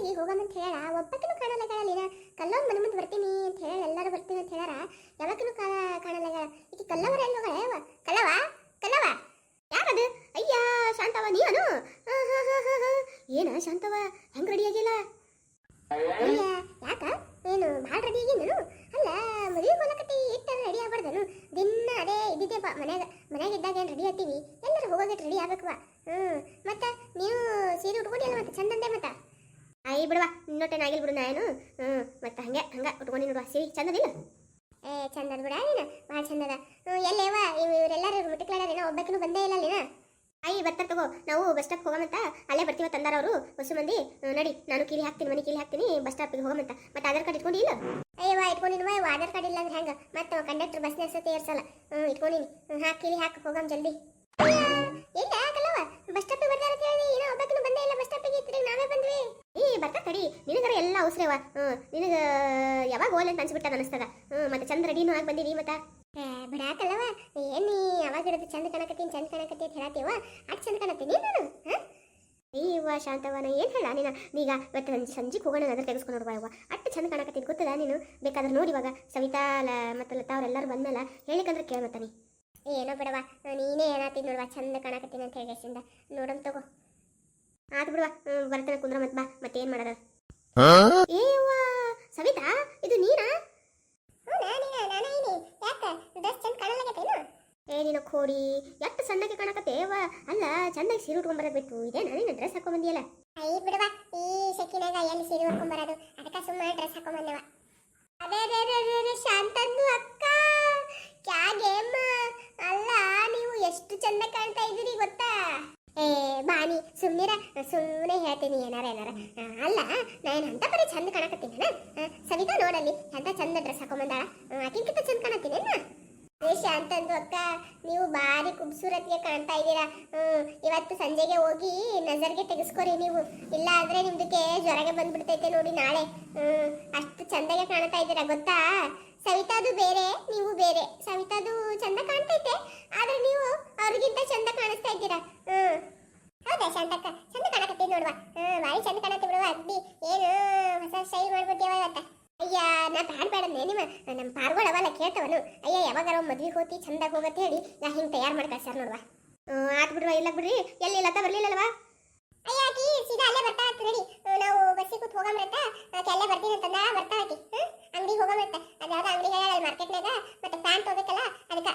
ಮದುವೆಗೆ ಹೋಗಮಂತ ಹೇಳ ಒಬ್ಬಕಿನೂ ಕಾಣಲ್ಲ ನೀನ ಕಲ್ಲೊಂದು ಮನೆ ಮುಂದೆ ಬರ್ತೀನಿ ಅಂತ ಹೇಳಿ, ಎಲ್ಲರೂ ಬರ್ತೀನಿ ಅಂತ ಹೇಳಾರ. ಯಾವಕಿನೂ ಕಾಣ, ಕಾಣಲ್ಲ ಈಕೆ ಕಲ್ಲವರ ಎಲ್ಲಿ ಹೋಗಳ ಕಲ್ಲವ ಕಲ್ಲವ ಯಾರದು? ಅಯ್ಯ ಶಾಂತವ ನೀನು ಏನ ಶಾಂತವ ಹೆಂಗ್ ರೆಡಿ ಆಗಿಲ್ಲ? ಅಯ್ಯ, ಯಾಕ? ಏನು ಭಾಳ ರೆಡಿ ಆಗಿಲ್ಲ ಅಲ್ಲ, ಮದುವೆ ಹೋಲಕತ್ತಿ ಇಟ್ಟ ರೆಡಿ ಆಗ್ಬಾರ್ದನು. ದಿನ ಅದೇ ಇದ್ದಿದ್ದೆಪ್ಪ ಮನ್ಯಾಗ ಮನ್ಯಾಗ ಇದ್ದಾಗ ಏನು ರೆಡಿ ಆಗ್ತೀವಿ? ಎಲ್ಲರೂ ಹೋಗೋಕೆ ರೆಡಿ ಆಗ್ಬೇಕವ ಹ್ಞೂ ಮತ್ತೆ ನೀವು ಸೀರೆ ಉಟ್ಕೊಂಡಿಲ್ಲ ಮತ್ತೆ ಚಂದಂದೆ ಮತ್ತೆ? ಆಯ್ ಇನ್ನೊಟ್ಟೇನು ಆಗಿಲ್ಲ ಬಿಡು ನಾನು ಹ್ಞೂ ಮತ್ತೆ ಹಂಗೆ ಹಂಗೆ ಉಟ್ಕೊಂಡು ನೋಡುವ. ಸೀರೆ ಚಂದದಿಲ್ಲ? ಏ ಚಂದದ ಬಿಡ ನೀನು ಭಾಳ ಚಂದದ. ಹ್ಞೂ ಎಲ್ಲೇವ ಇವರೆಲ್ಲರೂ ಮುಟ್ಟಿಕ್ಲಾಡೇನೋ ಒಬ್ಬಕಿನೂ ಬಂದೇ ಇಲ್ಲ ನೀನು ಅಯ್ಯ ಬರ್ತಾರ ತಗೋ. ನಾವು ಬಸ್ ಸ್ಟಾಪ್ ಹೋಗಮಂತ ಅಲ್ಲೇ ಬರ್ತೀವ ತಂದಾರ ಅವರು. ಹೊಸ ಮಂದಿ. ನಡಿ. ನಾನು ಕೀಲಿ ಹಾಕ್ತೀನಿ ಮನೆ ಕೀಲಿ ಹಾಕ್ತೀನಿ. ಬಸ್ ಸ್ಟಾಪಿಗೆ ಹೋಗಮಂತ ಮತ್ತೆ ಆಧಾರ್ ಕಾರ್ಡ್ ಇಟ್ಕೊಂಡಿಲ್ಲ ಅಯ್ಯವ್ವ ಇಟ್ಕೊಂಡಿಲ್ವ ಇವ ಆಧಾರ್ ಕಾರ್ಡ್ ಇಲ್ಲ ಅಂದ್ರೆ ಹೆಂಗ? ಮತ್ತೆ ಕಂಡಕ್ಟರ್ ಬಸ್ ಸತಿ ಏರ್ಸಲ್ಲ. ಹ್ಞೂ ಇಟ್ಕೊಂಡಿನಿ. ಹಾಕಿ ಕೀಲಿ ಹಾಕಿ. ಹೋಗಮ್ ಜಲ್ದಿ. ಇಲ್ಲ ಬಸ್ ಸ್ಟಾಪ್ ಬರ್ತಾ ಇರತ್ತೆ ಹೇಳಿ. ಏನೋ ಒಬ್ಬಕಿನೂ ಬಂದೇ ಇಲ್ಲ ಬಸ್ ಸ್ಟಾಪಿಗೆ ಇತ್ತಿರಿ ನಾವೇ ಬಂದ್ವಿ. ಏ ಬರ್ತಾ ತಡಿ. ನಿನಗರ ಎಲ್ಲ ಅವಸರವ. ಹ್ಞೂ ನಿನಗ ಯಾವಾಗ ಹೋಗ್ಲಿ ಅಂತ ಅನ್ಸ್ಬಿಟ್ಟ ಅನಿಸ್ತದ. ಹ್ಞೂ ಮತ್ತೆ ಚಂದ ರೆಡಿನೂ ಆಗಿ ಬಂದಿರಿ ಮತ್ತೆ ಬಿಡಾಕಲ್ಲವ. ಏನ್ ನೀ ಯಾವಾಗ ಇರೋದು ಚಂದ ಕಾಣಕತ್ತೀನಿ ಚಂದ ಕಾಣಕತ್ತಿ ಅಂತ ಹೇಳತ್ತೀವ? ಅಟ್ ಚಂದ ಕಾಣತ್ತೀನಿ ನಾನು ಅಯ್ಯವ್ವ ಶಾಂತವ ನಾ ಏನು ಹೇಳ ನೀನು? ನೀಗ ಇವತ್ತು ನನ್ನ ಸಂಜೆಗೆ ಹೋಗೋಣ ಅದ್ರ ತೆಗೆಸ್ಕೊಂಡು ನೋಡುವ ಅಟ್ಟು ಅಷ್ಟು ಚಂದ ಕಾಣಕತ್ತೀನಿ ಗೊತ್ತದ ನೀನು? ಬೇಕಾದ್ರೆ ನೋಡಿ ಇವಾಗ. ಸವಿತಾ ಲ ಮತ್ತು ಲತಾ ಅವರೆಲ್ಲರೂ ಬಂದ್ಮೇಲೆ ಹೇಳಿಕಂದ್ರೆ ಕೇಳ ಮತ್ತ ನೀ. ಏನೋ ಬಿಡವ ನೀನೇ ಏನಾತೀನಿ ನೋಡುವ ಚಂದ ಕಾಣಕತ್ತೀನಿ ಅಂತ ಹೇಳಿ ನೋಡಮ್ ತಗೋ. ಆತು ಬಿಡವಾ ಬರ್ತಾನೆ ಕುಂದ್ರ ಮತ್ ಬಾ ಮತ್ತೇನ್ ಮಾಡದ? ಏವ್ವ ಸವಿತಾ ಇದು ನೀನಾ? ಏ ನೀನು ಕೋಡಿ ಎಷ್ಟು ಸಣ್ಣಗೆ ಕಾಣಕತ್ತೆ ಅಲ್ಲ ಚಂದಾಗಿ ಸೀರೆ ಉಟ್ಕೊಂಡ್ ಬಿಟ್ಟು ಇದೇ ನೀನು ಡ್ರೆಸ್ ಹಾಕೊಂಡ್ ಬಂದಿಯಲ್ಲ ಐ ಬಿಡುವ ಈ ಶೆಕಿನಾಗ ಎಲ್ಲಿ ಸೀರೆ ಉಟ್ಕೊಂಡ್ ಬರೋದು? ಅದಕ್ಕೆ ಸುಮ್ಮನೆ ಡ್ರೆಸ್ ಹಾಕೊಂಡ್ ಬಂದವ. ಅದೇ ಅದೇ ಶಾಂತಂದು ಅಕ್ಕ. ಕ್ಯಾಗೇಮ್ಮ ಅಲ್ಲ, ನೀವು ಎಷ್ಟು ಚಂದ ಕಾಣ್ತಾ ಇದ್ದೀರಿ ಗೊತ್ತಾ? ಏ ಬಾನಿ ಸುಮ್ಮನಿರ ಸುಮ್ಮನೆ ಹೇಳ್ತೀನಿ, ಏನಾರ ಏನಾರ. ಅಲ್ಲ, ನಾನು ಅಂತ ಬರೀ ಚಂದ ಕಾಣಕತ್ತೀನಿ ಸವಿತಾ ನೋಡಲ್ಲಿ ಅಂತ ಚಂದ ಡ್ರೆಸ್ ಹಾಕೊಂಬಂದಾಳ ಆಕಿಂಕಿಂತ ಚಂದ ಕಾಣತ್ತೀನಿ ಏ ಶಾಂತಂದು ಅಕ್ಕ, ನೀವು ಭಾರಿ ಖೂಬ್ಸೂರತಿಗೆ ಕಾಣ್ತಾ ಇದ್ದೀರಾ. ಇವತ್ತು ಸಂಜೆಗೆ ಹೋಗಿ ನಜರ್ಗೆ ತೆಗೆಸ್ಕೊರಿ ನೀವು. ಇಲ್ಲ ಆದ್ರೆ ನಿಮ್ದಕ್ಕೆ ಜ್ವರಗೆ ಬಂದ್ಬಿಡ್ತೈತೆ ನೋಡಿ ನಾಳೆ. ಅಷ್ಟು ಚಂದಗೆ ಕಾಣ್ತಾ ಇದ್ದೀರಾ ಗೊತ್ತಾ? ಸವಿತಾದು ಬೇರೆ, ನೀವು ಬೇರೆ. ಸವಿತಾದು ಚಂದ ಕಾಣ್ತೈತೆ, ಆದ್ರೆ ನೀವು ಅವ್ರಿಗಿಂತ ಚಂದ ಕಾಣಿಸ್ತಾ ಇದ್ದೀರಾ. ಹ್ಮ್. ಹೌದಾ ಶಾಂತಕ್ಕ ಚಂದ ಕಾಣಕತ್ತೀವಿ ನೋಡುವ. ಹ್ಮ್, ಭಾರಿ ಚಂದ ಕಾಣತ್ತೆ ಬಿಡುವ ಅಗ್ದಿ ಏನು, ಹೊಸ ಸ್ಟೈಲ್ ಮಾಡ್ಬಿಟ್ಟಿಯವ ಇವತ್ತ? ಅಯ್ಯ, ನಾ ಬ್ಯಾಡ ಬೇಡ ನಿಮ್ಮ, ನಮ್ಮ ಪಾರ್ಗಳು ಅವಲ್ಲ ಕೇಳ್ತವನು. ಅಯ್ಯ, ಯಾವಾಗಾರ ಮದ್ವಿಗೆ ಹೋತಿ, ಚಂದಾಗ ಹೋಗತ್ತೆ ಹೇಳಿ, ನಾ ಹಿಂಗೆ ತಯಾರು ಮಾಡಿ ಕಳ್ಸ್ಯಾರ ನೋಡುವ. ಆತ್ ಬಿಡುವ ಇಲ್ಲ ಬಿಡ್ರಿ. ಎಲ್ಲಿ, ಲತಾ ಬರ್ಲಿಲ್ಲಲ್ವಾ? ಅಯ್ಯ, ಆಕಿ, ಸೀದಾ ಅಲ್ಲೇ ಬರ್ತಾ ಆತ್ ನಡಿ. ನಾವು ಬಸ್ಸಿಗೆ ಕೂತ್ ಬರ್ತಾ ಆಕಿ ಅಲ್ಲೇ ಬರ್ತೀನಿ ಅಂತಂದ ಬರ್ತಾ ಆಕಿ. ಅಂಗಡಿಗೆ ಹೋಗಮ್ರಂತ ಅದ್ಯಾವ್ದೋ ಅಂಗಡಿ ಹೇಳಲ್ಲ ಮಾರ್ಕೆಟ್ನಾಗ ಮತ್ತೆ ಪ್ಯಾಂಟ್ ಹೋಗ್ಬೇಕಲ್ಲ ಅದಕ್ಕೆ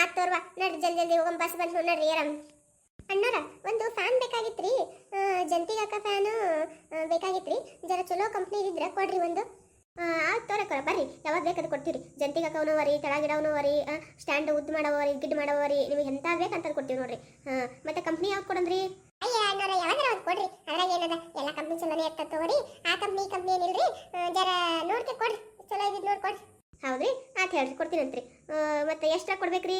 ಆತ್ ತೋರ್ವಾ. ನಡ್ರಿ, ಜಲ್ದಿ ಜಲ್ದಿ ಹೋಗಮ್, ಬಸ್ ಬಂದು ನೋಡ್ರಿ, ಏರಮ್. ಅಣ್ಣಾರ, ಒಂದು ಫ್ಯಾನ್ ಬೇಕಾಗಿತ್ರಿ. ಜಂತಿಗಾಕ ಫ್ಯಾನು ಬೇಕಾಗಿತ್ರಿ. ಜರ ಚಲೋ ಕಂಪ್ನಿ ಇದ್ರೆ ಕೊಡ್ರಿ ಒಂದು. ಆತ್ ತೋರಕ್ಕ ಕೊರ ಬರ್ರಿ. ಯಾವಾಗ ಬೇಕಾದ್ ಕೊಡ್ತೀವಿ ಜಂತಿಗೆ ತಳಗಿಡವನು ವರಿ ಸ್ಟ್ಯಾಂಡ್ ಉದ್ದು ಮಾಡವರಿ ಗಿಡ್ ಮಾಡವರಿ ನಿಮಗೆ ಎಂತ ಬೇಕಂತ ಕೊಡ್ತೀವಿ ನೋಡ್ರಿ. ಹಾ ಮತ್ತೆ ಕಂಪ್ನಿ ಯಾವ್ದು ಕೊಡಂದ್ರಿ? ಅಯ್ಯ ಅಣ್ಣಾರ ಯಾವಾಗಾರ ಒಂದು ಕೊಡ್ರಿ. ಅದ್ರಾಗ ಏನದ? ಎಲ್ಲ ಕಂಪ್ನಿ ಚಲೋನೇ ಇರ್ತದ ತಗೋರಿ. ಆ ಕಂಪ್ನಿ ಕಂಪ್ನಿ ಏನಿಲ್ರಿ? ಜರಾ ನೋಡ್ಕೆ ಕೊಡ್ರಿ. ಚಲೋ ಇದ್ದಿದ್ದು ನೋಡಿ ಕೊಡ್ರಿ. ಹೌದ್ರಿ? ಆತ್ ಹೇಳ್ರಿ ಕೊಡ್ತೀನಂತ್ರಿ ಆ, ಮತ್ತೆ ಎಷ್ಟ್ರಾಗ ಕೊಡ್ಬೇಕ್ರಿ?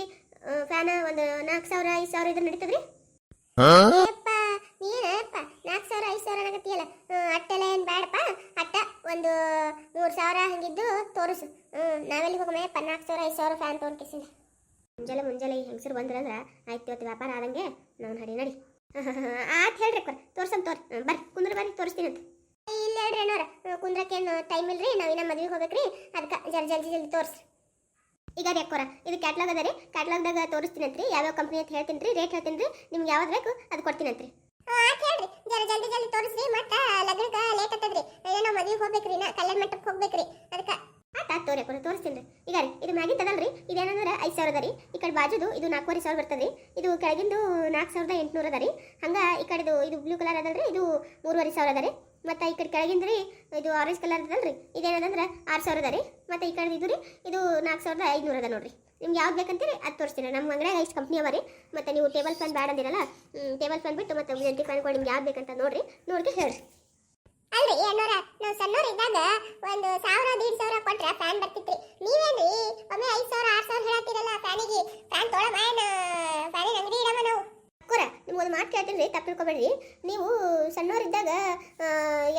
ಫ್ಯಾನ್ ಒಂದು ನಾಲ್ಕು ಸಾವಿರ ಐದು ಸಾವಿರ ಇದ್ರೆ ನಡೀತದ್ರಿ? ಆಗತ್ತಿಯಲ್ಲ? ಅಟ್ಟೆಲ್ಲ ಏನು ಬೇಡಪ್ಪ ಅಟ್ಟ ಒಂದು ಮೂರು ಸಾವಿರ ಹಂಗಿದ್ದು ತೋರಿಸು. ಹ್ಞೂ ನಾವೆಲ್ಲಿ ಹೋಗಮೇಪ್ಪ ನಾಲ್ಕು ಸಾವಿರ, ಐದು ಸಾವಿರ ಫ್ಯಾನ್ ತೊಗೊಂಡ್ಕಿಸಿಲ್ಲ ಮುಂಜಾನೆ ಮುಂಜಾನೆ ಹೆಂಗಸರು ಬಂದ್ರಂದ್ರೆ ಆಯ್ತು ಇವತ್ತು ವ್ಯಾಪಾರ ಆದಂಗೆ ನಾವು ನಡಿ ನಡಿ. ಆತ್ ಹೇಳ್ರಿ ಕೊರ ತೋರ್ಸಮ್ ತೋರಿ. ಬರ್ರಿ, ಕುಂದ್ರ ಬರ್ರಿ, ತೋರಿಸ್ತೀನಿ ಅಂತ. ಇಲ್ಲ ಹೇಳ್ರಿ ಅಣ್ಣವ್ರ ಕುಂದ್ರಕ್ಕೇನು ಟೈಮ್ ಇಲ್ರಿ ನಾವಿನ್ನ ಮದುವೆಗೆ ಹೋಗ್ಬೇಕ್ರಿ ಅದಕ್ಕೆ ಜಲ್ದಿ ಜಲ್ದಿ ಜಲ್ದಿ ತೋರಿಸ್ರಿ ಈಗ ರೀ ಅಕ್ಕೋರ ಇದು ಕ್ಯಾಟ್ಲಾಗ್ ಅದ ರೀ ಕ್ಯಾಟ್ಲಾಗ್ದಾಗ ತೋರಿಸ್ತೀನಂತ್ರಿ, ಯಾವ್ಯಾವ ಕಂಪ್ನಿ ಅಂತ ಹೇಳ್ತೀನಿ ರೀ ರೇಟ್ ಹೇಳ್ತೀನಿ ರೀ ನಿಮ್ಗೆ ಯಾವ್ದು ಬೇಕು ಅದು ಕೊಡ್ತೀನಿ ಅಂತ್ರಿ ಆತ್ ಹೇಳ್ರಿ ಜರ ಜಲ್ದಿ ಜಲ್ದಿ ತೋರಿಸ್ರಿ, ಮತ್ತೆ ಲಗ್ನಕ್ಕ ಲೇಟ್ ಆಗ್ತದ್ರಿ. ಏನೋ ಮದ್ವಿಗೆ ಹೋಗ್ಬೇಕ್ರಿ, ನಾ ಕಲ್ಯಾಣ ಮಂಟಪಕ್ಕೆ ಹೋಗ್ಬೇಕ್ರಿ. ಅದಕ್ಕೆ ಆತ ತೋರಿ ಅಕ್ಕೋರ ತೋರಿಸ್ತೀನಿ ಈಗ ರೀ, ಇದು ಮ್ಯಾಗಿಂದ ತದಲ್ರಿ ಇದೇನಂದ್ರೆ ಐದು ಸಾವಿರ ಅದ ರೀ. ಈ ಕಡೆ ಬಾಜುದು ಇದು ನಾಲ್ಕೂವರೆ ಸಾವಿರ ಬರ್ತದೆ ರೀ ಇದು ಕೆಳಗಿಂದು ನಾಲ್ಕು ಸಾವಿರದ ಎಂಟುನೂರು ಅದ ರೀ. ಹಂಗೆ ಈ ಕಡೆದು ಇದು ಬ್ಲೂ ಕಲರ್ ಅದಲ್ರಿ, ಇದು ಮೂರುವರೆ ಸಾವಿರ ಅದ ರೀ. ಮತ್ತು ಈ ಕಡೆ ಕೆಳಗಿಂದ ರೀ, ಇದು ಆರೆಂಜ್ ಕಲರ್ ಅದಲ್ರಿ. ಇದೇನದಂದ್ರೆ ಆರು ಸಾವಿರ ಅದ ರೀ. ಮತ್ತು ಈ ಕಡೆ ಇದು ರೀ, ಇದು ನಾಲ್ಕು ಸಾವಿರದ ಐದುನೂರು ಅದ ನೋಡ್ರಿ. ನಿಮ್ಗೆ ಯಾವ್ದು ಬೇಕಂತೀರಿ ಅದು ತೋರಿಸ್ತೀನಿ. ನಮ್ಮ ಅಂಗಡಿಯಾಗ ಐಸ್ ಕಂಪ್ನಿ ಅವ ರೀ. ಮತ್ತು ನೀವು ಟೇಬಲ್ ಫ್ಯಾನ್ ಬ್ಯಾಡ್ ಅಂದಿರಲ್ಲ ಟೇಬಲ್ ಫ್ಯಾನ್ ಬಿಟ್ಟು ಮತ್ತು ಜಂಟಿ ಫ್ಯಾನ್ ಕೊಡಿ ನಿಮ್ಗೆ ಯಾವ್ದು ಬೇಕಂತ ನೋಡಿರಿ ನೋಡ್ರಿ ಹೇಳ್ರಿ. ಅಲ್ರಿ ಏನೋರ ನಾವು ಸಣ್ಣವ್ರು ಇದ್ದಾಗ ಒಂದು ಸಾವಿರ ದೀಡ್ ಸಾವಿರ ಕೊಟ್ರೆ ಫ್ಯಾನ್ ಬರ್ತಿತ್ರಿ. ನೀವೇನ್ರಿ ಒಮ್ಮೆ ಐದು ಸಾವಿರ ಆರು ಸಾವಿರ ಹೇಳ್ತೀರಲ್ಲ ಫ್ಯಾನಿಗೆ ಫ್ಯಾನ್ ತೊಗೊಳ ಮಾಯನ ಫ್ಯಾನಿನ ಅಂಗಡಿ ಇಡಮ್ಮ ನಾವು. ಅಕ್ಕೋರ ನಿಮ್ಗೊಂದು ಮಾತು ಕೇಳ್ತೀನಿ ರೀ ತಪ್ಪು ತಿಳ್ಕೊಬೇಡ್ರಿ. ನೀವು ಸಣ್ಣವರಿದ್ದಾಗ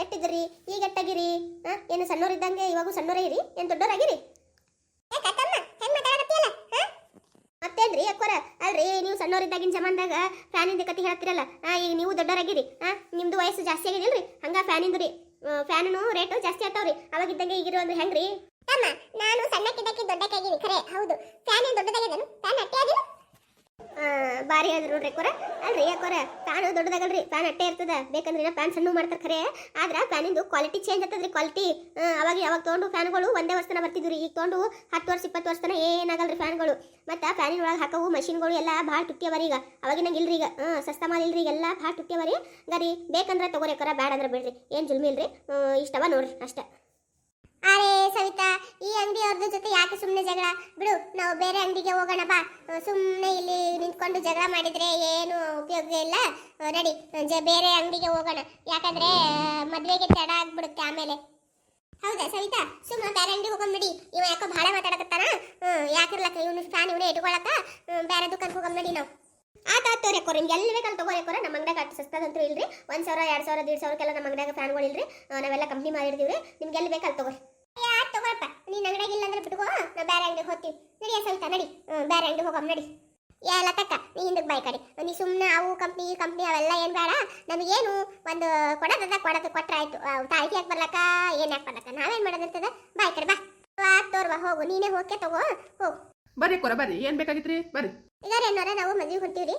ಎಟ್ಟಿದ್ರಿ ಈಗ ಎಟ್ಟಾಗಿರಿ? ಹಾಂ ಏನು ಸಣ್ಣವರಿದ್ದಂಗೆ ಇವಾಗೂ ಸಣ್ಣವರೇ ಇರಿ? ಏನು ದೊಡ್ಡವರಾಗಿರಿ ಹಾ ಮತ್ತೇನ್ರಿ ಅಕ್ಕೋರ. ಅಲ್ರಿ, ನೀವು ಸಣ್ಣವರಿದ್ದಾಗಿನ ಜಮಾನ್ದಾಗ ಫ್ಯಾನಿಂದ ಕತೆ ಹೇಳ್ತಿರಲ್ಲ ಈಗ ನೀವು ದೊಡ್ಡವರಾಗಿರಿ, ಆ, ನಿಮ್ದು ವಯಸ್ಸು ಜಾಸ್ತಿ ಆಗಿದಿಲ್ರಿ ಹಂಗ ಫ್ಯಾನಿಂದು ರೀ ಫ್ಯಾನು ರೇಟು ಜಾಸ್ತಿ ಆಗ್ತಾವ್ರಿ, ಅವಾಗಿದ್ದಂಗೆ ಈಗಿರೋ ಅಂದ್ರೆ ಹೆಂಗ್ರಿ? ತಮ್ಮ, ನಾನು ಸಣ್ಣಕ್ಕಿದ್ದಕ್ಕೆ ದೊಡ್ಡಕ್ಕಾಗಿನಿ, ಖರೆ, ಹೌದು ಫ್ಯಾನ್ ಏನು ದೊಡ್ಡದಾಗಿದ್ದೇನು ಫ್ಯಾನ್ ಅಟ್ಟೆ ಅದಿಲ್ಲ ಆ, ಬಾರಿ ಹೇಳಿದ್ರು ನೋಡ್ರಿ ಅಕ್ಕೋರ ಅಲ್ರಿ ಅಕ್ಕೋರ ಫ್ಯಾನ್ ದೊಡ್ಡದಾಗಲ್ರಿ ಫ್ಯಾನ್ ಅಟ್ಟೆ ಇರ್ತದ. ಬೇಕಂದ್ರೆ ಫ್ಯಾನ್ ಸಣ್ಣ ಮಾಡ್ತಾರೆ ಖರೆ. ಆದ್ರ ಫ್ಯಾನಿಂದು ಕ್ವಾಲಿಟಿ ಚೇಂಜ್ ಆಗ್ತದ್ರಿ ಕ್ವಾಲಿಟಿ ಅವಾಗ ಯಾವಾಗ ತೊಗೊಂಡು ಫ್ಯಾನ್ಗಳು ಒಂದೇ ವರ್ಷನ ರೀ ಈಗ ತೊಗೊಂಡು ಹತ್ತು ವರ್ಷ, ಇಪ್ಪತ್ತು ವರ್ಷನ ಏನಾಗಲ್ರಿ ಫ್ಯಾನ್ಗಳು ಮತ್ತು ಫ್ಯಾನಿನ ಒಳಗೆ ಹಾಕವು ಮಷಿನ್ಗಳು ಎಲ್ಲ ಭಾಳ ತುಟ್ಟಿ ಅವರಿ ಈಗ. ಅವಾಗಿನಂಗೆ ಇಲ್ರಿ ಈಗ. ಸಸ್ತ ಮಾಲ್ ಇಲ್ರಿ ಎಲ್ಲ ಭಾಳ ತುಟ್ಟಿ ಅವರಿ ಗರಿ ಬೇಕಂದ್ರೆ ತಗೋರಿ ಅಕ್ಕೋರ ಬ್ಯಾಡ ಅಂದ್ರೆ ಬಿಡ್ರಿ. ಏನು ಜುಲ್ಮಿ ಇಲ್ರಿ. ಇಷ್ಟವ ನೋಡ್ರಿ ಅಷ್ಟೇ. ಅರೆ ಸವಿತಾ, ಈ ಅಂಗಡಿಯವ್ರದ್ದು ಜೊತೆ ಯಾಕೆ ಸುಮ್ಮನೆ ಜಗಳ? ಬಿಡು, ನಾವು ಬೇರೆ ಅಂಗಡಿಗೆ ಹೋಗೋಣ ಬಾ. ಸುಮ್ಮನೆ ಇಲ್ಲಿ ನಿಂತ್ಕೊಂಡು ಜಗಳ ಮಾಡಿದ್ರೆ ಏನು ಉಪಯೋಗ ಇಲ್ಲ. ರೆಡಿ ಜ- ಬೇರೆ ಅಂಗಡಿಗೆ ಹೋಗೋಣ. ಯಾಕಂದ್ರೆ ಮದುವೆಗೆ ತಡ ಆಗ್ಬಿಡುತ್ತೆ ಆಮೇಲೆ. ಹೌದಾ ಸವಿತಾ? ಸುಮ್ಮನೆ ಬೇರೆ ಅಂಗಡಿಗೆ ಹೋಗ್ಬಿಡಿ ಇವ ಯಾಕೋ ಭಾಳ ಮಾತಾಡಕತ್ತಾನ? ಯಾಕಿರ್ಲಕ್ಕ, ಇವನು ಫ್ಯಾನ್ ಇವನೇ ಇಟ್ಕೊಳಕ? ಬೇರೆ ದುಕಾನ್ಗೆ ಹೋಗೋಣ ನಡಿ ನಾವು. ಆತ ತೋರಿ ಅಕ್ಕೋರ ನಿಮ್ಗೆ ಎಲ್ಲಿ ಬೇಕಂತ ತಗೋರಿ ಅಕ್ಕೋರ ನಮ್ಮ ಅಂಗಡಿಯಾಗ ಅಷ್ಟು ಸಸ್ತದಂತೂ ಇಲ್ರಿ. ಒಂದು ಸಾವಿರ ಎರಡು ಸಾವಿರ ದೀಡ್ ಸಾವಿರಕ್ಕೆಲ್ಲ ನಮ್ಮ ಅಂಗಡಿಯಾಗ ಫ್ಯಾನ್ಗಳು ಇಲ್ರಿ. ನಾವೆಲ್ಲ ಕಂಪ್ನಿ ಮಾಡಿರ್ತೀವಿ ನಿಮ್ಗೆ ಎಲ್ಲಿ ಬೇಕಲ್ಲಿ ತಗೋರಿ. ಯಾರು ತಗೋಪ್ಪ ನೀನ್ ಅಂಗಡಿಯಾಗ ಇಲ್ಲ ಅಂದ್ರೆ ಬಿಟ್ಕೋ ನಾ ಬೇರೆ ಅಂಗಡಿಗೆ ಹೋಗ್ತೀವಿ ನಡಿಯ ಸ್ವಲ್ಪ ನಡಿ. ಹ್ಞೂ ಬೇರೆ ಅಂಗಡಿ ಹೋಗೋಣ ನಡಿ. ಎಲ್ಲ ತಕ್ಕ ನೀ ಹಿಂದಕ್ಕೆ ಬಾಯ್ ಕಡೆ. ನೀ ಸುಮ್ಮನೆ ಅವು ಕಂಪ್ನಿ ಈ ಕಂಪ್ನಿ ಅವೆಲ್ಲ ಏನು ಬೇಡ. ನಮಗೇನು ಒಂದು ಕೊಡೋದದ ಕೊಡೋದು ಕೊಟ್ರೆ ಆಯಿತು. ತಾಳಿಕೆ ಯಾಕೆ ಬರ್ಲಕ್ಕ? ಏನು ಯಾಕೆ ಬರ್ಲಕ್ಕ? ನಾವೇನು ಮಾಡೋದಿರ್ತದ ಬಾಯ್ ಕಡೆ ಬಾ. ತೋರ್ವಾ ಹೋಗು. ನೀನೇ ಹೋಗಕ್ಕೆ ತಗೋ ಹೋಗು. ಬರ್ರಿ ಕೊರ ಬರ್ರಿ. ಏನು ಬೇಕಾಗಿತ್ತು ರೀ ಬರ್ರಿ. ಇದಾರೆ ಏನಾರ ನಾವು ಮದ್ವೆಗೆ ಹೊಂತೀವ್ರಿ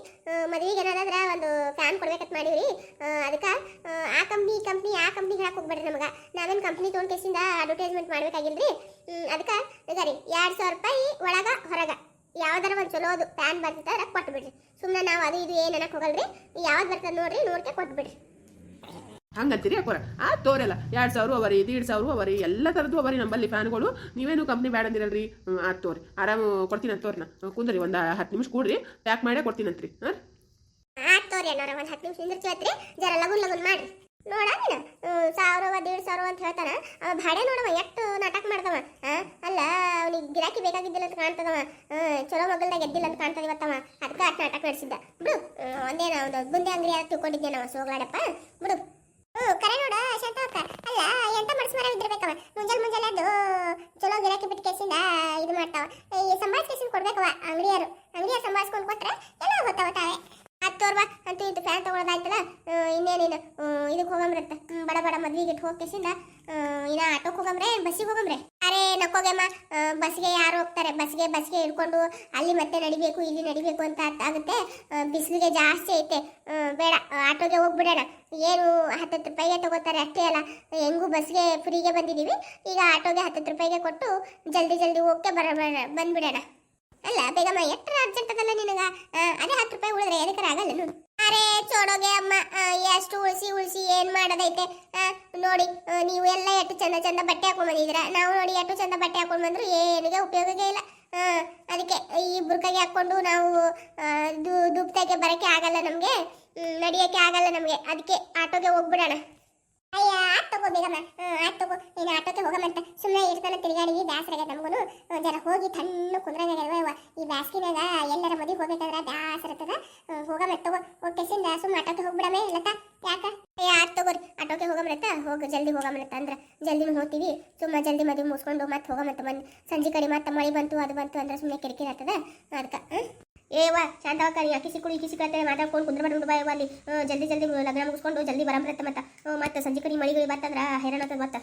ಮದ್ವೆಗೆ ಏನಾದ್ರ ಒಂದು ಫ್ಯಾನ್ ಕೊಡ್ಬೇಕಂತ ಮಾಡೀವ್ರಿ. ಅದಕ್ಕೆ, ಆ ಕಂಪ್ನಿ ಈ ಕಂಪ್ನಿ ಆ ಕಂಪ್ನಿ ಹೇಳಕ್ ಹೋಗ್ಬೇಡ್ರಿ ನಮಗೆ. ನಾವೇನು ಕಂಪ್ನಿ ತೊಗೊಂಡ್ ಕೇಸಿಂದ ಅಡ್ವರ್ಟೈಸ್ಮೆಂಟ್ ಮಾಡ್ಬೇಕಾಗಿಲ್ರಿ? ಅದಕ್ಕೆ ಇದಾರಿ ಎರಡು ಸಾವಿರ ರೂಪಾಯಿ ಒಳಗ, ಹೊರಗ. ಯಾವ್ದಾರ ಒಂದು ಚಲೋದು ಫ್ಯಾನ್ ಬರ್ತದ ಅದಕ್ಕೆ ಕೊಟ್ಬಿಡ್ರಿ. ಸುಮ್ಮನೆ ನಾವು ಅದು, ಇದು, ಏನು ಅನ್ನಕ್ಕೆ ಹೋಗಲ್ರಿ. ಯಾವ್ದು ಬರ್ತದ ನೋಡ್ರಿ, ನೋಡ್ಕೆ ಕೊಟ್ಟು ಬಿಡ್ರಿ ಹಂಗಂತೀರಿ? ಯಾಕೋರ ಆ ತೋರಲ್ಲ. ಎರಡು ಸಾವಿರ ಅವರಿ, ದೀಡ್ ಸಾವಿರ ಅವರಿ, ಎಲ್ಲ ಥರದ್ದು ಅವರಿ ನಮ್ಮಲ್ಲಿ ಫ್ಯಾನ್ಗಳು. ನೀವೇನು ಕಂಪ್ನಿ ಬ್ಯಾಡ ಅಂದಿರಲ್ರಿ? ಆ ತೋರಿ. ಆರಾಮ ಕೊಡ್ತೀನಿ ಅಂತ ತೋರ್ನ. ಕುಂದ್ರಿ, ಒಂದು ಹತ್ತು ನಿಮಿಷ ಕೂಡ್ರಿ. ಪ್ಯಾಕ್ ಮಾಡೇ ಕೊಡ್ತೀನಂತ್ರಿ. ಹಾಂ? ಆಯ್ತು ತೋರಿ ಅಣ್ಣಾರ ಒಂದು ಹತ್ತು ನಿಮಿಷ ನಿಂದಿರ್ತೀವತ್ರಿ ಜರ ಲಗುನ್ ಲಗುನ್ ಮಾಡ್ರಿ ನೋಡ ನೀನು? ಸಾವಿರವ, ದೇಡ್ ಸಾವಿರ ಅಂತ ಹೇಳ್ತಾನ. ಅವ ಭಾಡೆ ನೋಡವ, ಎಷ್ಟು ನಾಟಕ ಮಾಡ್ದವ? ಅಲ್ಲ, ಅವನಿಗೆ ಗಿರಾಕಿ ಬೇಕಾಗಿದ್ದಿಲ್ಲ ಅಂತ ಕಾಣ್ತದವ. ಚಲೋ ಮಗಲ್ದಾಗ ಗೆದ್ದಿಲ್ಲ ಅಂತ ಕಾಣ್ತದ ಇವತ್ತವ. ಅದಕ್ಕೆ ಅಷ್ಟು ನಾಟಕ ನಡೆಸಿದ್ದ. ಬಿಡು. ಒಂದೇನ ಒಂದು ಗುಂಡೆ ಅಂಗಡಿ ತಿಳ್ಕೊಂಡಿದ್ದೆ ನಾವು ಸೋಗ್ಲಾಡಪ್ಪ? ಬಿಡು. ಹ್ಞೂ ಕರೆ ನೋಡ ಶಾಂತವಕ್ಕ ಅಲ್ಲ ಎಂತ ಮನಸ್ಸು ಮರ ಇದ್ದಿರ್ಬೇಕವ? ಚಲೋ ಗಿರಾಕಿ ಬಿಟ್ಟು ಇದು ಮಾಡ್ತಾವ. ಈ ಸಂಭಾಳಿಸ್ ಕೊಡ್ಬೇಕವ ಅಂಗಡಿಯರು. ಅಂಗಡಿಯ ಸಂಭಾಳಿಸ್ಕೊಂಡು ಕೊಟ್ರೆ ಎಲ್ಲ ಗೊತ್ತಾವ ತಾವೇ. ಹತ್ತೋರ್ವ ಅಂತೂ ಇದು ಫ್ಯಾನ್ ತಗೊಳ್ಳೋದಾಯ್ತಲ್ಲ ಆ, ಇದಕ್ಕೆ ಹೋಗಮ್ರತ್ತ ಹ್ಮ್, ಬಡ ಬಡ ಮದ್ವಿಗೆ ಇಟ್ಟು ಹೋಗ್ಕೇಸಿಂದ ಇನ್ನ ಆಟೋಕ್ಕೆ ಹೋಗಮ್ರೆ ಬಸ್ಸಿಗೆ ಹೋಗಮ್ರೆ ಅರೆ ನಕ್ಕೋಗಮ್ಮ ಬಸ್ಗೆ ಯಾರು ಹೋಗ್ತಾರೆ? ಬಸ್ಗೆ ಬಸ್ಗೆ ಹಿಡ್ಕೊಂಡು ಅಲ್ಲಿ ಮತ್ತೆ ನಡಿಬೇಕು, ಇಲ್ಲಿ ನಡಿಬೇಕು ಅಂತ ಆಗುತ್ತೆ. ಬಿಸಿಲಿಗೆ ಜಾಸ್ತಿ ಐತೆ. ಬೇಡ, ಆಟೋಗೆ ಹೋಗ್ಬಿಡೋಣ. ಏನು ಹತ್ತತ್ತು ರೂಪಾಯಿಗೆ ತಗೋತಾರೆ? ಅಷ್ಟೇ ಅಲ್ಲ, ಹೆಂಗೂ ಬಸ್ಗೆ ಫ್ರೀಗೆ ಬಂದಿದ್ದೀವಿ. ಈಗ ಆಟೋಗೆ ಹತ್ತತ್ತು ರೂಪಾಯಿಗೆ ಕೊಟ್ಟು ಜಲ್ದಿ ಜಲ್ದಿ ಹೋಗಕ್ಕೆ ಬರ ಬಂದ್ಬಿಡೋಣ. ಅಲ್ಲ, ಬೇಗಮ್ಮ, ಎಷ್ಟರ ಅರ್ಜೆಂಟ್ ಅದಲ್ಲ ನಿನಗ? ಅದೇ ಹತ್ತು ರೂಪಾಯಿ ಉಳಿದ್ರೆ ಎದಕ್ಕರ ಆಗಲ್ಲ ನೋಡು ಅರೆ ಚೋಡೋಗೆ ಅಮ್ಮ ಎಷ್ಟು ಉಳಿಸಿ ಉಳಿಸಿ ಏನ್ ಮಾಡೋದೈತೆ? ನೋಡಿ ನೀವು ಎಲ್ಲ ಎಷ್ಟು ಚಂದ ಚಂದ ಬಟ್ಟೆ ಹಾಕೊಂಡ್ ಬಂದಿದ್ದೀರ? ನಾವು ನೋಡಿ ಎಷ್ಟು ಚಂದ ಬಟ್ಟೆ ಹಾಕೊಂಡ್ ಬಂದ್ರು ಏನಿಗೆ ಉಪಯೋಗಕ್ಕೆ ಇಲ್ಲ. ಅದಕ್ಕೆ ಈ ಬುರ್ಕಾಗೆ ಹಾಕೊಂಡು ನಾವು ದುಪ್ತಾಗೆ ಬರಕ್ಕೆ ಆಗಲ್ಲ ನಮಗೆ. ನಡಿಯಕ್ಕೆ ಆಗಲ್ಲ ನಮಗೆ. ಅದಕ್ಕೆ ಆಟೋಗೆ ಹೋಗ್ಬಿಡೋಣ. ಅಯ್ಯ ಆಟ್ ತಗೋ ಬೇಗಮ್ಮ. ಆಟ್ ತಗೋ. ನೀನು ಆಟೋಕ್ಕೆ ಅಂತ ಸುಮ್ಮನೆ ಇರ್ತಾನೆ ತಿರುಗಾಡಿ ಬ್ಯಾಸರ ಆಗೈತೆ ನಮಗೂ ಜರ ಹೋಗಿ ತಣ್ಣು ಕುಂದ್ರಾಗ ಈ ಬ್ಯಾಸ್ಗಿನಾಗ ಎಲ್ಲರ ಮದುವೆ ಹೋಗ್ಬೇಕಂದ್ರೆ ಬ್ಯಾಸರ ಇರ್ತದ. ಹೋಗಮ್ಮ, ತಗೋ. ಹೋಗ್ಕೆಸಿಂದ ಸುಮ್ಮನೆ ಆಟೋಕ್ಕೆ ಹೋಗ್ಬಿಡಮೆ ಇಲ್ಲತ್ತ ಯಾಕ? ಏ ಆಟ್ ತಗೋರಿ. ಆಟೋಕ್ಕೆ ಹೋಗಮ್ರತ್ತ ಹೋಗಿ, ಜಲ್ದಿ ಹೋಗಮ್ರತ್ತ ಅಂದ್ರೆ. ಜಲ್ದಿ ಹೋಗ್ತೀವಿ. ಸುಮ್ಮ ಜಲ್ದಿ ಮದುವೆ ಮುಗಿಸ್ಕೊಂಡು ಮತ್ತೆ ಹೋಗಮಂತ ಬಂದು. ಸಂಜೆ ಕಡೆ ಮತ್ತೆ ಮಳೆ ಬಂತು, ಅದು ಬಂತು ಅಂದ್ರೆ ಸುಮ್ಮನೆ ಕಿರಿಕಿರಿ ಆಗ್ತದ. ಅದಕ್ಕೆ ಏವ ಶಾಂತ ನೀ ಅಕ್ಕಿ ಸಿಕ್ಕುಳು ಇಕ್ಕಿ ಸಿಕ್ಕಂತೇಳಿ ಮಾತಾಡ್ಕೊಂಡು ಕುಂದ್ರ ಮಾಡಿ ಬಾಯ್ ಅಲ್ಲಿ ಜಲ್ದಿ ಜಲ್ದಿ ಲಗ್ನ ಮುಗಿಸ್ಕೊಂಡು ಜಲ್ದಿ ಬರಂಬ್ರತ್ತ ಮತ್ತ. ಮತ್ತೆ ಸಂಜೆ ಕಡೆ ಮಳಿಗಳು ಬರ್ತಂದ್ರ ಹೈರಾಣ ಮತ್ತ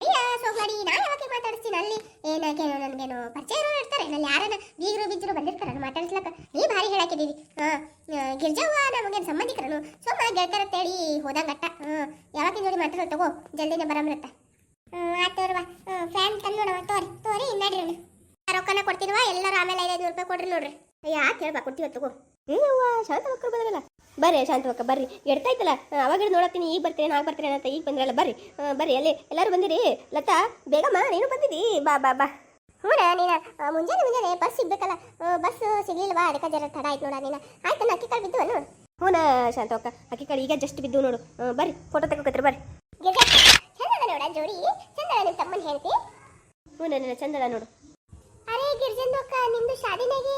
ಅಯ್ಯ ಸೋಗ್ಲಾಡಿ ನಾ ಯಾವಾಗ ಮಾತಾಡಿಸ್ತೀನಿ ಅಲ್ಲಿ? ಏನಾಗೇನೋ ನನಗೇನೋ ಪರಿಚಯ ಇರೋರು ಇರ್ತಾರೆ ನಲ್ಲಿ ಯಾರನ್ನ ಬೀಗರು ಬಿಜ್ಜರು ಬಂದಿರ್ತಾರೆ ಮಾತಾಡಿಸ್ಲಕ್ಕ? ನೀ ಭಾರಿ ಹೇಳಾಕಿದ್ದೀವಿ ಗಿರ್ಜವ್ವ ನಮಗೇನು ಸಂಬಂಧಿಕರನು? ಸುಮ್ಮ ಗೆಳ್ತಾರೆ ತೇಳಿ ಹೋದಂಗಟ್ಟ. ಯಾವಾಗ ನೋಡಿ ಮಾತಾಡೋ ತಗೋ, ಜಲ್ದಿನೇ ಬರಮ್ರತ್ತ ಆತೋರ್ವ ಫ್ಯಾನ್ ತಂದು ನೋಡವ ತೋರಿ ತೋರಿ ಇನ್ನಡಿ ರೊಕ್ಕನ ಕೊಡ್ತೀನವ ಎಲ್ಲರೂ ಆಮೇಲೆ ಐದೈದು ರೂಪಾಯಿ ಕೊಡ್ರಿ ನೋಡ್ರಿ. ಯಾಕೆ ಹೇಳ್ಬಾ, ಕೊಡ್ತೀವ ತಗೋ. ಹ್ಞೂ ಶಾಂತ ಮಕ್ಕಳು ಬಂದ್ರಲ್ಲ ಬರ್ರಿ ಶಾಂತ ಮಕ್ಕ ಬರ್ರಿ. ಎಡ್ತಾಯ್ತಲ್ಲ ಅವಾಗ ನೋಡತ್ತೀನಿ ಈಗ ಬರ್ತೀನಿ ಆಗ ಬರ್ತೀನಿ ಅಂತ ಈಗ ಬಂದ್ರಲ್ಲ, ಬರ್ರಿ. ಬರ್ರಿ, ಅಲ್ಲಿ, ಎಲ್ಲರೂ ಬಂದಿರಿ. ಲತಾ, ಬೇಗಮ್ಮ, ನೀನು ಬಂದಿದ್ದಿ? ಬಾ ಬಾ ಬಾ. ಹ್ಞೂ ನೀನು ಮುಂಜಾನೆ ಮುಂಜಾನೆ ಬಸ್ ಸಿಗ್ಬೇಕಲ್ಲ ಬಸ್ ಸಿಗ್ಲಿಲ್ವಾ? ಅದಕ್ಕೆ ಜರ ತಡ ಆಯ್ತು ನೋಡ ನೀನು. ಆಯ್ತು ಅಕ್ಕಿ ಕಾಳು ಬಿದ್ದು ಹ್ಞೂ ಶಾಂತವಕ್ಕ ಅಕ್ಕಿ ಕಾಳು ಈಗ ಜಸ್ಟ್ ಬಿದ್ದು ನೋಡು. ಬರ್ರಿ ಫೋಟೋ ತಗೋಕತ್ರಿ ಬರ್ರಿ. ಚಂದ ನೋಡ, ಜೋಡಿ. ಚಂದ ನಿಮ್ಮ ತಮ್ಮನ ಹೇಳ್ತಿ ಹ್ಞೂ ನನ್ನ ಚಂದದ ನೋಡು. ಅರೇ ಗಿರ್ಜನ್ ಅಕ್ಕ ನಿಮ್ದು ಶಾದಿನಾಗೆ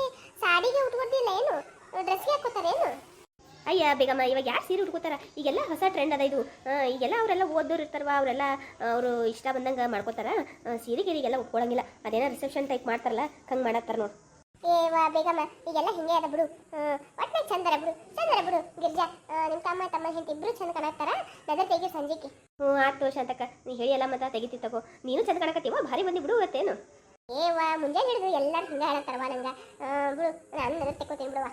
ಸಾಡಿಗೆ ಉಟ್ಕೊಡ್ತಿಲ್ಲ ಏನು? ಡ್ರೆಸ್ಗೆ ಹಾಕೋತಾರೆ ಏನು? ಅಯ್ಯ ಬೇಗಮ್ಮ ಇವಾಗ ಯಾರು ಸೀರೆ ಉಟ್ಕೋತಾರ? ಈಗೆಲ್ಲ ಹೊಸ ಟ್ರೆಂಡ್ ಅದ ಇದು. ಈಗೆಲ್ಲ ಅವರೆಲ್ಲ ಓದೋರು ಇರ್ತಾರವ ಅವರೆಲ್ಲ ಅವರು ಇಷ್ಟ ಬಂದಂಗೆ ಮಾಡ್ಕೋತಾರ. ಸೀರೆ ಗೀರಿಗೆಲ್ಲ ಉಟ್ಕೊಳಂಗಿಲ್ಲ. ಅದೇನೋ ರಿಸೆಪ್ಷನ್ ಟೈಪ್ ಮಾಡ್ತಾರಲ್ಲ ಹಂಗೆ ಮಾಡತ್ತಾರ ನೋಡು. ಏವಾ ಬೇಗಮ್ಮ ಈಗೆಲ್ಲ ಹಿಂಗೆ ಅದ ಬಿಡು. ಒಟ್ಟೆ ಚಂದರ ಬಿಡು ಚಂದರ ಬಿಡು. ಗಿರ್ಜಾ ನಿಮ್ಮ ನಿಮ್ ತಮ್ಮ ತಮ್ಮ ಹೆಂಡತಿ ಇಬ್ರು ಚಂದ ಕಾಣತ್ತಾರ ನಗರ ತೆಗಿ ಸಂಜಿಕೆ ಹ್ಞೂ ಆತು ಶಾಂತಕ್ಕ. ನೀ ಹೇಳಿ ಎಲ್ಲ ಮತ್ತೆ ತೆಗಿತಿ ತಗೋ. ನೀನು ಚಂದ ಕಾಣಕತ್ತೀವ ಭಾರಿ ಮಂದಿ ಬಿಡು ಇವತ್ತೇನು. ಏವಾ ಮುಂಜಾನೆ ಹಿಡಿದು ಎಲ್ಲರೂ ಹಿಂಗೆ ಹೇಳತ್ತಾರವ ನಂಗೆ. ಬಿಡು ನಾನು ನನ್ನ ತೆಕ್ಕೋತೀನಿ ಬಿಡುವ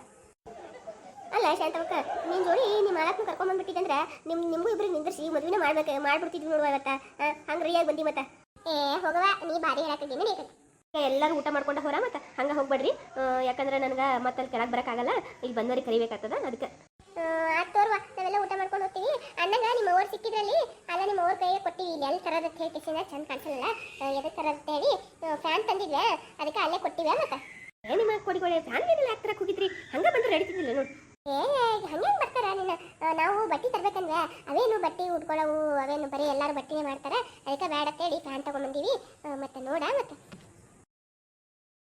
ಅಲ್ಲ ಶಾಂತವಕ್ಕ ನಿನ್ನ ಜೋಡಿ ನಿಮ್ಮ ಮಾಲಕ್ನ ಕರ್ಕೊಂಡ್ ಬಂದ್ಬಿಟ್ಟಿದಂದ್ರ ನಿಮ್ ನಿಮ್ಗೂ ಇಬ್ರಿಗೆ ನಿಂದ್ರಿಸಿ ಮದುವೆನ ಮಾಡ್ಬೇಕು ಮಾಡ್ಬಿಡ್ತಿದ್ವಿ ನೋಡುವ ಇವತ್ತ. ಹಂಗೆ ರೀ ಬಂದಿ ಮತ್ತ. ಏ ಹೋಗವ ನೀ ಭಾರಿ ಹೇಳತ್ತಿದ್ದೀನಿ ನೀ ಎಲ್ಲರೂ ಊಟ ಮಾಡ್ಕೊಂಡ ಹೊರ ಮತ್ತ? ಹಂಗ ಹೋಗ್ಬೇಡ್ರಿ. ಯಾಕಂದ್ರೆ ನನಗೆ ಮತ್ತೆ ಅಲ್ಲಿ ಕೆಳಗೆ ಬರಕ್ಕಾಗಲ್ಲ ಇಲ್ಲಿ ಬಂದವರಿಗೆ ಕರಿಬೇಕಾಗ್ತದ ಅದಕ್ಕೆ. ಆಯ್ತು ತೋರ್ವ. ನಾವೆಲ್ಲ ಊಟ ಮಾಡ್ಕೊಂಡು ಹೋಗ್ತೀವಿ ಅಣ್ಣಗ ನಿಮ್ಮ ಅವ್ರು ಸಿಕ್ಕಿದ್ರಲ್ಲಿ ಅಲ್ಲ ನಿಮ್ಮ ಅವ್ರ ಕೈಗೆ ಕೊಟ್ಟಿವಿ ಇಲ್ಲಿ ಎಲ್ಲಿ ತರೋದು ಅಂತ ಹೇಳಿ ಕಿಸಿನ ಚಂದ ಕಾಣಿಸಲ್ಲ ಎದಕ್ಕೆ ತರದ ಹೇಳಿ? ಫ್ಯಾನ್ ತಂದಿದ್ವೆ ಅದಕ್ಕೆ ಅಲ್ಲೇ ಕೊಟ್ಟಿವೆ ಮತ್ತೆ. ಏನು ನಿಮ್ಮ ಕೊಡಿ ಫ್ಯಾನ್ ಏನಿಲ್ಲ ಹತ್ರ ಹೋಗಿದ್ರಿ ಹಂಗೆ ಬಂದು ನಡೀತಿದ್ದಿಲ್ಲ ನೋಡಿ. ಏ ಹಂಗೇನು ಬರ್ತಾರ ನಿನ್ನ? ನಾವು ಬಟ್ಟೆ ತರ್ಬೇಕಂದ್ರೆ ಅವೇನು ಬಟ್ಟೆ ಉಟ್ಕೊಳ್ಳವು ಅವೇನು ಬರೀ ಎಲ್ಲರೂ ಬಟ್ಟೆನೇ ಮಾಡ್ತಾರೆ? ಅದಕ್ಕೆ ಬೇಡ ಅಂತೇಳಿ ಫ್ಯಾನ್ ತೊಗೊಂಡ್ಬಂದೀವಿ ಮತ್ತೆ ನೋಡ ಮತ್ತೆ.